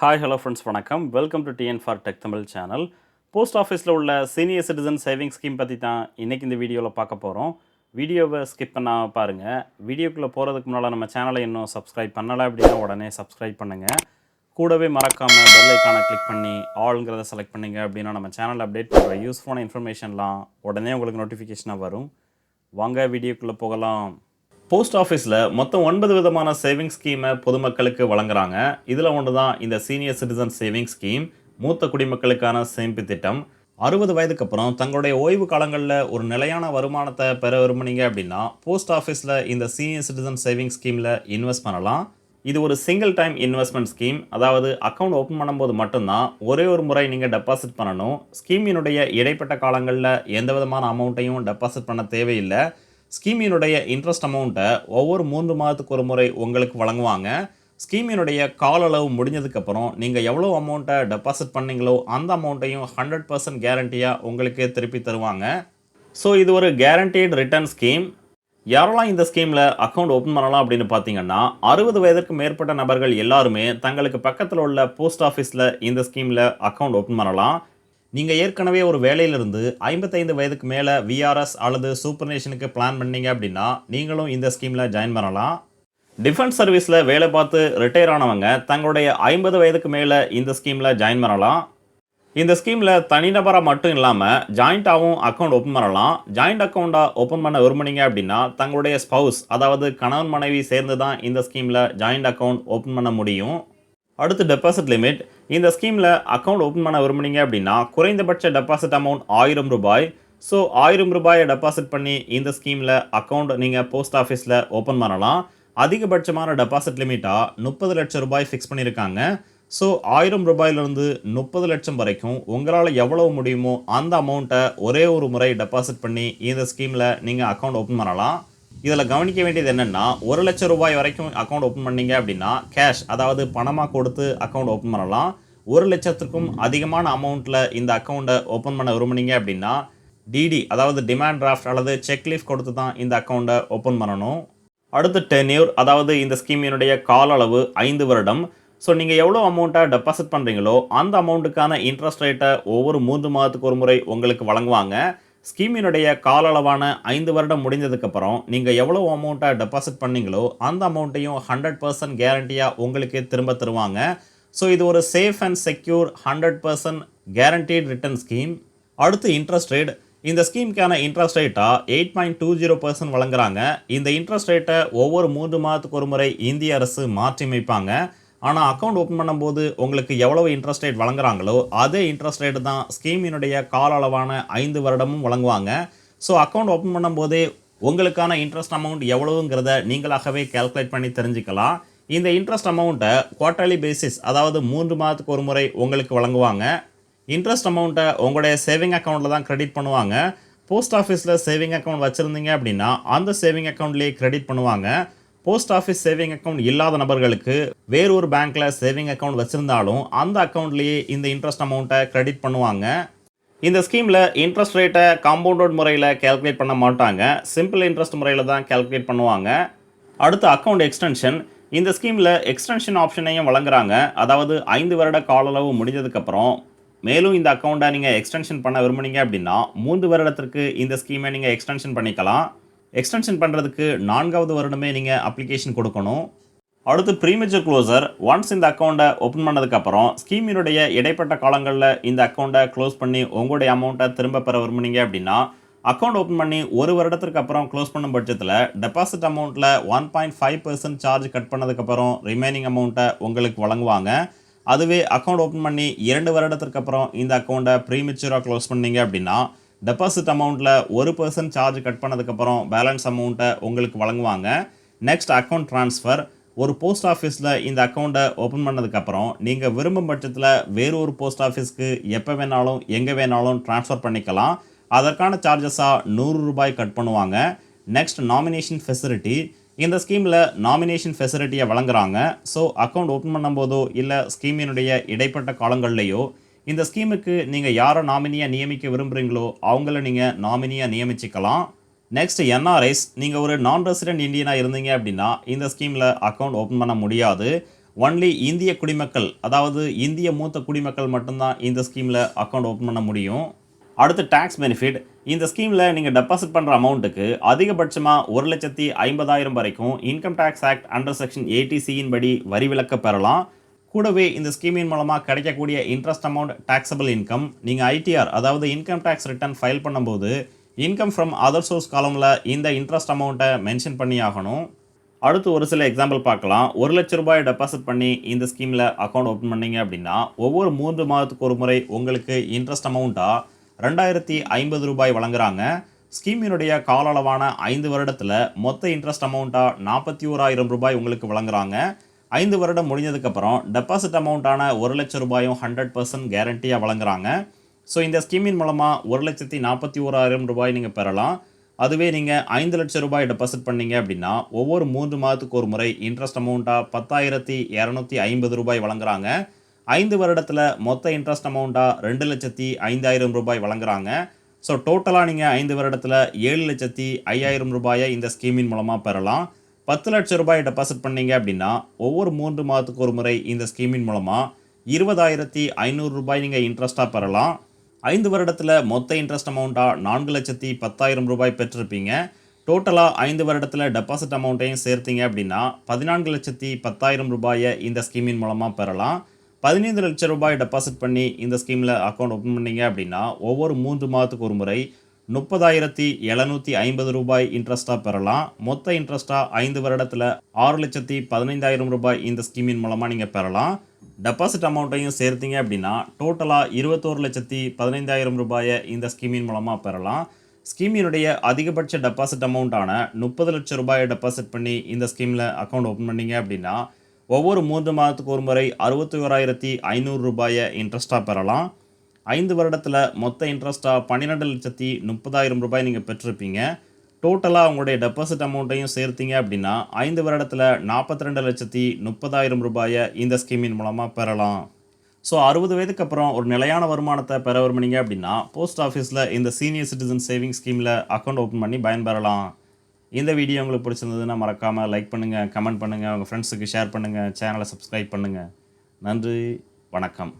Hi hello friends வணக்கம். Welcome to TN for tech Tamil channel post ஆஃபீஸில் உள்ள senior citizen saving scheme பற்றி தான் இன்றைக்கி இந்த வீடியோவில் பார்க்க போகிறோம் வீடியோவை ஸ்கிப் பண்ணால் பாருங்கள் வீடியோக்குள்ளே போகிறதுக்கு முன்னால் நம்ம சேனலை இன்னும் சப்ஸ்கிரைப் பண்ணலை அப்படின்னா உடனே சப்ஸ்கிரைப் பண்ணுங்கள் கூடவே மறக்காமல் பெல் ஐக்கானை கிளிக் பண்ணி ஆளுங்கிறத செலக்ட் பண்ணுங்க அப்படின்னா நம்ம சேனல் அப்டேட் பண்ணுற யூஸ்ஃபுல்லான இன்ஃபர்மேஷன்லாம் உடனே உங்களுக்கு நோட்டிஃபிகேஷனாக வரும். வாங்க வீடியோக்குள்ளே போகலாம். போஸ்ட் ஆஃபீஸில் மொத்தம் ஒன்பது விதமான சேவிங் ஸ்கீமை பொதுமக்களுக்கு வழங்குறாங்க. இதில் ஒன்று தான் இந்த சீனியர் சிட்டிசன் சேவிங் ஸ்கீம் மூத்த குடிமக்களுக்கான சேமிப்பு திட்டம். அறுபது வயதுக்கு அப்புறம் தங்களுடைய ஓய்வு காலங்களில் ஒரு நிலையான வருமானத்தை பெற விரும்புனீங்க அப்படின்னா போஸ்ட் ஆஃபீஸில் இந்த சீனியர் சிட்டிசன் சேவிங் ஸ்கீமில் இன்வெஸ்ட் பண்ணலாம். இது ஒரு சிங்கிள் டைம் இன்வெஸ்ட்மெண்ட் ஸ்கீம் அதாவது அக்கௌண்ட் ஓப்பன் பண்ணும்போது மட்டும்தான் ஒரே ஒரு முறை நீங்கள் டெபாசிட் பண்ணணும். ஸ்கீமினுடைய இடைப்பட்ட காலங்களில் எந்த விதமான அமௌண்ட்டையும் டெபாசிட் பண்ண தேவையில்லை. ஸ்கீமினுடைய இன்ட்ரெஸ்ட் அமௌண்ட்டை ஒவ்வொரு மூன்று மாதத்துக்கு ஒரு முறை உங்களுக்கு வழங்குவாங்க. ஸ்கீமினுடைய கால அளவு முடிஞ்சதுக்கப்புறம் நீங்கள் எவ்வளோ அமௌண்ட்டை டெபாசிட் பண்ணீங்களோ அந்த அமௌண்ட்டையும் ஹண்ட்ரட் பர்சன்ட் கேரண்டியாக உங்களுக்கு திருப்பி தருவாங்க. ஸோ இது ஒரு கேரண்டீடு ரிட்டர்ன் ஸ்கீம் யாரெல்லாம் இந்த ஸ்கீமில் அக்கௌண்ட் ஓப்பன் பண்ணலாம் அப்படின்னு பார்த்தீங்கன்னா அறுபது வயதிற்கு மேற்பட்ட நபர்கள் எல்லாருமே தங்களுக்கு பக்கத்தில் உள்ள போஸ்ட் ஆஃபீஸில் இந்த ஸ்கீமில் அக்கௌண்ட் ஓப்பன் பண்ணலாம். நீங்கள் ஏற்கனவே ஒரு வேலையிலிருந்து ஐம்பத்தைந்து வயதுக்கு மேலே விஆர்எஸ் அல்லது சூப்பர் நேஷனுக்கு பிளான் பண்ணீங்க அப்படின்னா நீங்களும் இந்த ஸ்கீமில் ஜாயின் பண்ணலாம். டிஃபென்ஸ் சர்வீஸில் வேலை பார்த்து ரிட்டையர் ஆனவங்க தங்களுடைய ஐம்பது வயதுக்கு மேலே இந்த ஸ்கீமில் ஜாயின் பண்ணலாம். இந்த ஸ்கீமில் தனிநபராக மட்டும் இல்லாமல் ஜாயிண்ட்டாகவும் அக்கௌண்ட் ஓப்பன் பண்ணலாம். ஜாயிண்ட் அக்கௌண்ட்டாக ஓப்பன் பண்ண விரும்புனீங்க அப்படின்னா தங்களுடைய ஸ்பவுஸ் அதாவது கணவன் மனைவி சேர்ந்து தான் இந்த ஸ்கீமில் ஜாயிண்ட் அக்கௌண்ட் ஓப்பன் பண்ண முடியும். அடுத்து டெபாசிட் லிமிட் இந்த ஸ்கீமில் அக்கௌண்ட் ஓப்பன் பண்ண விரும்புனீங்க அப்படின்னா குறைந்தபட்ச டெபாசிட் அமௌண்ட் ஆயிரம் ரூபாய். ஸோ ஆயிரம் ரூபாயை டெபாசிட் பண்ணி இந்த ஸ்கீமில் அக்கௌண்ட் நீங்கள் போஸ்ட் ஆஃபீஸில் ஓப்பன் பண்ணலாம். அதிகபட்சமான டெபாசிட் லிமிட்டாக முப்பது லட்சம் ரூபாய் ஃபிக்ஸ் பண்ணியிருக்காங்க ஸோ ஆயிரம் ரூபாயிலிருந்து முப்பது லட்சம் வரைக்கும் உங்களால் எவ்வளவு முடியுமோ அந்த அமௌண்ட்டை ஒரே ஒரு முறை டெபாசிட் பண்ணி இந்த ஸ்கீமில் நீங்கள் அக்கௌண்ட் ஓப்பன் பண்ணலாம். இதில் கவனிக்க வேண்டியது என்னென்னா ஒரு லட்சம் ரூபாய் வரைக்கும் அக்கௌண்ட் ஓப்பன் பண்ணீங்க அப்படின்னா கேஷ் அதாவது பணமாக கொடுத்து அக்கௌண்ட் ஓப்பன் பண்ணலாம். ஒரு லட்சத்துக்கும் அதிகமான அமௌண்ட்டில் இந்த அக்கௌண்ட்டை ஓப்பன் பண்ண விரும்புனீங்க அப்படின்னா டிடி அதாவது டிமாண்ட் டிராஃப்ட் அல்லது செக் லீஃப் கொடுத்து தான் இந்த அக்கௌண்ட்டை ஓப்பன் பண்ணணும். அடுத்து டென்யூர் அதாவது இந்த ஸ்கீமினுடைய கால அளவு ஐந்து வருடம். ஸோ நீங்கள் எவ்வளோ அமௌண்ட்டை டெபாசிட் பண்ணுறீங்களோ அந்த அமௌண்ட்டுக்கான இன்ட்ரெஸ்ட் ரேட்டை ஒவ்வொரு மூன்று மாதத்துக்கு ஒரு முறை உங்களுக்கு வழங்குவாங்க. ஸ்கீமினுடைய கால அளவான ஐந்து வருடம் முடிஞ்சதுக்கப்புறம் நீங்கள் எவ்வளோ அமௌண்ட்டை டெபாசிட் பண்ணீங்களோ அந்த அமௌண்ட்டையும் ஹண்ட்ரட் பர்சன்ட் கேரண்டியாக உங்களுக்கே திரும்ப தருவாங்க. ஸோ இது ஒரு safe and secure hundred percent guaranteed return scheme அடுத்து இன்ட்ரெஸ்ட் ரேட் இந்த ஸ்கீமுக்கான இன்ட்ரெஸ்ட் ரேட்டாக eight point two zero percent வழங்குறாங்க. இந்த இன்ட்ரெஸ்ட் ரேட்டை ஒவ்வொரு மூன்று மாதத்துக்கு ஒரு முறை இந்திய அரசு மாற்றி அமைப்பாங்க ஆனால் அக்கௌண்ட் ஓப்பன் பண்ணும்போது உங்களுக்கு எவ்வளவு இன்ட்ரெஸ்ட் ரேட் வழங்குறாங்களோ அதே இன்ட்ரெஸ்ட் ரேட்டு தான் ஸ்கீமினுடைய கால அளவான ஐந்து வருடமும் வழங்குவாங்க. ஸோ அக்கௌண்ட் ஓப்பன் பண்ணும்போதே உங்களுக்கான இன்ட்ரெஸ்ட் அமௌண்ட் எவ்வளவுங்கிறத நீங்களாகவே கேல்குலேட் பண்ணி தெரிஞ்சுக்கலாம். இந்த இன்ட்ரெஸ்ட் அமௌண்ட்டை குவார்ட்டர்லி பேசிஸ் அதாவது மூன்று மாதத்துக்கு ஒரு முறை உங்களுக்கு வழங்குவாங்க. இன்ட்ரெஸ்ட் அமௌண்ட்டை உங்களுடைய சேவிங் அக்கௌண்ட்டில் தான் கிரெடிட் பண்ணுவாங்க. போஸ்ட் ஆஃபீஸில் சேவிங் அக்கௌண்ட் வச்சுருந்தீங்க அப்படின்னா அந்த சேவிங் அக்கௌண்ட்லேயே கிரெடிட் பண்ணுவாங்க. போஸ்ட் ஆஃபீஸ் சேவிங் அக்கௌண்ட் இல்லாத நபர்களுக்கு வேறு ஒரு பேங்க்கில் சேவிங் அக்கௌண்ட் வச்சுருந்தாலும் அந்த அக்கௌண்ட்லேயே இந்த இன்ட்ரெஸ்ட் அமௌண்ட்டை கிரெடிட் பண்ணுவாங்க. இந்த ஸ்கீமில் இன்ட்ரெஸ்ட் ரேட்டை காம்பவுண்டட் முறையில் கேல்குலேட் பண்ண மாட்டாங்க. சிம்பிள் இன்ட்ரெஸ்ட் முறையில் தான் கேல்குலேட் பண்ணுவாங்க. அடுத்து அக்கௌண்ட் எக்ஸ்டென்ஷன் இந்த ஸ்கீமில் எக்ஸ்டென்ஷன் ஆப்ஷனையும் வழங்குறாங்க. அதாவது ஐந்து வருட கால அளவு முடிஞ்சதுக்கப்புறம் மேலும் இந்த அக்கௌண்ட்டை நீங்கள் எக்ஸ்டென்ஷன் பண்ண விரும்புனீங்க அப்படின்னா மூன்று வருடத்திற்கு இந்த ஸ்கீமை நீங்கள் எக்ஸ்டென்ஷன் பண்ணிக்கலாம். எக்ஸ்டென்ஷன் பண்ணுறதுக்கு நான்காவது வருடமே நீங்கள் அப்ளிகேஷன் கொடுக்கணும். அடுத்து ப்ரீமெச்சர் க்ளோசர் ஒன்ஸ் இந்த அக்கௌண்ட்டை ஓப்பன் பண்ணதுக்கப்புறம் ஸ்கீமினுடைய இடைப்பட்ட காலங்களில் இந்த அக்கௌண்ட்டை க்ளோஸ் பண்ணி உங்களுடைய அமௌண்ட்டை திரும்ப பெற விரும்புனீங்க அப்படின்னா அக்கௌண்ட் ஓப்பன் பண்ணி ஒரு வருடத்திற்கு அப்புறம் க்ளோஸ் பண்ணும் பட்சத்தில் டெபாசிட் அமௌண்ட்டில் one point five percent charge cut பண்ணதுக்கப்புறம் ரிமைனிங் அமௌண்ட்டை உங்களுக்கு வழங்குவாங்க. அதுவே அக்கௌண்ட் ஓப்பன் பண்ணி இரண்டு வருடத்திற்கு அப்புறம் இந்த அக்கௌண்ட்டை ப்ரீமெச்சூராக க்ளோஸ் பண்ணீங்க அப்படின்னா டெபாசிட் அமௌண்ட்டில் ஒரு பர்சன்ட் சார்ஜ் கட் பண்ணதுக்கப்புறம் பேலன்ஸ் அமௌண்ட்டை உங்களுக்கு வழங்குவாங்க. நெக்ஸ்ட் அக்கௌண்ட் ட்ரான்ஸ்ஃபர் ஒரு போஸ்ட் ஆஃபீஸில் இந்த அக்கௌண்ட்டை ஓப்பன் பண்ணதுக்கப்புறம் நீங்கள் விரும்பும் பட்சத்தில் வேறு ஒரு போஸ்ட் ஆஃபீஸ்க்கு எப்போ வேணாலும் எங்கே வேணாலும் ட்ரான்ஸ்ஃபர் பண்ணிக்கலாம். அதற்கான சார்ஜஸாக நூறு ரூபாய் கட் பண்ணுவாங்க. நெக்ஸ்ட் நாமினேஷன் ஃபெசிலிட்டி இந்த ஸ்கீமில் நாமினேஷன் ஃபெசிலிட்டியை வழங்குறாங்க. ஸோ அக்கௌண்ட் ஓப்பன் பண்ணும்போதோ இல்லை ஸ்கீமினுடைய இடைப்பட்ட காலங்கள்லேயோ இந்த ஸ்கீமுக்கு நீங்கள் யாரை நாமினியாக நியமிக்க விரும்புகிறீங்களோ அவங்கள நீங்கள் நாமினியாக நியமிச்சிக்கலாம். நெக்ஸ்ட் என்ஆர்ஐஸ் நீங்கள் ஒரு நான் ரெசிடென்ட் இந்தியனாக இருந்தீங்க அப்படின்னா இந்த ஸ்கீமில் அக்கௌண்ட் ஓப்பன் பண்ண முடியாது. ஒன்லி இந்திய குடிமக்கள் அதாவது இந்திய மூத்த குடிமக்கள் மட்டும்தான் இந்த ஸ்கீமில் அக்கௌண்ட் ஓப்பன் பண்ண முடியும். அடுத்து டேக்ஸ் பெனிஃபிட் இந்த ஸ்கீமில் நீங்கள் டெபாசிட் பண்ணுற அமௌண்ட்டுக்கு அதிகபட்சமாக ஒரு லட்சத்தி ஐம்பதாயிரம் வரைக்கும் income tax act under section ஏடிசியின் படி வரி விலக்க பெறலாம். கூடவே இந்த ஸ்கீமின் மூலமாக கிடைக்கக்கூடிய இன்ட்ரெஸ்ட் அமௌண்ட் டேக்ஸபிள் இன்கம் நீங்கள் ஐடிஆர் அதாவது இன்கம் டேக்ஸ் ரிட்டர்ன் ஃபைல் பண்ணும்போது இன்கம் ஃப்ரம் அதர் சோர்ஸ் காலமில் இந்த இன்ட்ரெஸ்ட் அமௌண்ட்டை மென்ஷன் பண்ணி ஆகணும். அடுத்து ஒரு சில எக்ஸாம்பிள் பார்க்கலாம். ஒரு லட்ச ரூபாய் டெபாசிட் பண்ணி இந்த ஸ்கீமில் அக்கௌண்ட் ஓப்பன் பண்ணீங்க அப்படின்னா ஒவ்வொரு மூன்று மாதத்துக்கு ஒரு முறை உங்களுக்கு இன்ட்ரெஸ்ட் அமௌண்ட்டாக ரெண்டாயிரத்தி ஐம்பது ரூபாய் வழங்குறாங்க. ஸ்கீமினுடைய கால அளவான ஐந்து வருடத்தில் மொத்த இன்ட்ரெஸ்ட் அமௌண்ட்டாக நாற்பத்தி ஓராயிரம் ரூபாய் உங்களுக்கு வழங்குறாங்க. ஐந்து வருடம் முடிஞ்சதுக்கப்புறம் டெபாசிட் அமௌண்ட்டான ஒரு லட்சம் ரூபாயும் ஹண்ட்ரட் பர்சன்ட் கேரண்டியாக வழங்குறாங்க. ஸோ இந்த ஸ்கீமின் மூலமாக ஒரு லட்சத்தி நாற்பத்தி ஓராயிரம் ரூபாய் நீங்கள் பெறலாம். அதுவே நீங்கள் ஐந்து லட்சம் ரூபாய் டெபாசிட் பண்ணீங்க அப்படின்னா ஒவ்வொரு மூன்று மாதத்துக்கு ஒரு முறை இன்ட்ரெஸ்ட் அமௌண்ட்டாக பத்தாயிரத்தி இரநூத்தி ஐம்பது ரூபாய் வழங்குறாங்க. ஐந்து வருடத்தில் மொத்த இன்ட்ரெஸ்ட் அமௌண்ட்டாக ரெண்டு லட்சத்தி ஐந்தாயிரம் ரூபாய் வழங்குறாங்க. ஸோ டோட்டலாக நீங்கள் ஐந்து வருடத்தில் ஏழு லட்சத்தி ஐயாயிரம் ரூபாயை இந்த ஸ்கீமின் மூலமாக பெறலாம். பத்து லட்சம் ரூபாய் டெபாசிட் பண்ணீங்க அப்படின்னா ஒவ்வொரு மூன்று மாதத்துக்கு ஒரு முறை இந்த ஸ்கீமின் மூலமாக இருபதாயிரத்தி ஐநூறு ரூபாய் நீங்கள் இன்ட்ரெஸ்ட்டாக பெறலாம். ஐந்து வருடத்தில் மொத்த இன்ட்ரெஸ்ட் அமௌண்ட்டாக நான்கு லட்சத்தி பத்தாயிரம் ரூபாய் பெற்றிருப்பீங்க. டோட்டலாக ஐந்து வருடத்தில் டெபாசிட் அமௌண்ட்டையும் சேர்த்தீங்க அப்படின்னா பதினான்கு லட்சத்தி பத்தாயிரம் ரூபாயை இந்த ஸ்கீமின் மூலமாக பெறலாம். பதினைந்து லட்சம் ரூபாய் டெபாசிட் பண்ணி இந்த ஸ்கீமில் அக்கௌண்ட் ஓப்பன் பண்ணீங்க அப்படின்னா ஒவ்வொரு மூன்று மாதத்துக்கு ஒரு முறை முப்பதாயிரத்தி எழுநூற்றி ஐம்பது ரூபாய் இன்ட்ரெஸ்ட்டாக பெறலாம். மொத்த இன்ட்ரெஸ்ட்டாக ஐந்து வருடத்தில் ஆறு லட்சத்தி பதினைந்தாயிரம் ரூபாய் இந்த ஸ்கீமின் மூலமாக நீங்கள் பெறலாம். டெபாசிட் அமௌண்ட்டையும் சேர்த்திங்க அப்படின்னா டோட்டலாக இருபத்தோரு லட்சத்தி பதினைந்தாயிரம் ரூபாயை இந்த ஸ்கீமின் மூலமாக பெறலாம். ஸ்கீமினுடைய அதிகபட்ச டெபாசிட் அமௌண்ட்டான முப்பது லட்சம் ரூபாயை டெபாசிட் பண்ணி இந்த ஸ்கீமில் அக்கௌண்ட் ஓப்பன் பண்ணீங்க அப்படின்னா ஒவ்வொரு மூன்று மாதத்துக்கு ஒரு முறை அறுபத்தி ஓராயிரத்தி ஐநூறு ரூபாயை இன்ட்ரெஸ்ட்டாக பெறலாம். ஐந்து வருடத்தில் மொத்த இன்ட்ரெஸ்ட்டாக பன்னிரெண்டு லட்சத்தி முப்பதாயிரம் ரூபாய் நீங்கள் பெற்றிருப்பீங்க. டோட்டலாக உங்களுடைய டெபாசிட் அமௌண்ட்டையும் சேர்த்தீங்க அப்படின்னா ஐந்து வருடத்தில் நாற்பத்தி ரெண்டு லட்சத்தி முப்பதாயிரம் ரூபாயை இந்த ஸ்கீமின் மூலமாக பெறலாம். ஸோ அறுபது வயதுக்கு அப்புறம் ஒரு நிலையான வருமானத்தை பெற விரும்புனீங்க அப்படின்னா போஸ்ட் ஆஃபீஸில் இந்த சீனியர் சிட்டிசன் சேவிங் ஸ்கீமில் அக்கௌண்ட் ஓப்பன் பண்ணி பயன்பெறலாம். இந்த வீடியோ உங்களுக்கு பிடிச்சிருந்ததுன்னா மறக்காமல் லைக் பண்ணுங்கள் கமெண்ட் பண்ணுங்கள் உங்கள் ஃப்ரெண்ட்ஸுக்கு ஷேர் பண்ணுங்கள் சேனலை சப்ஸ்கிரைப் பண்ணுங்கள் நன்றி வணக்கம்.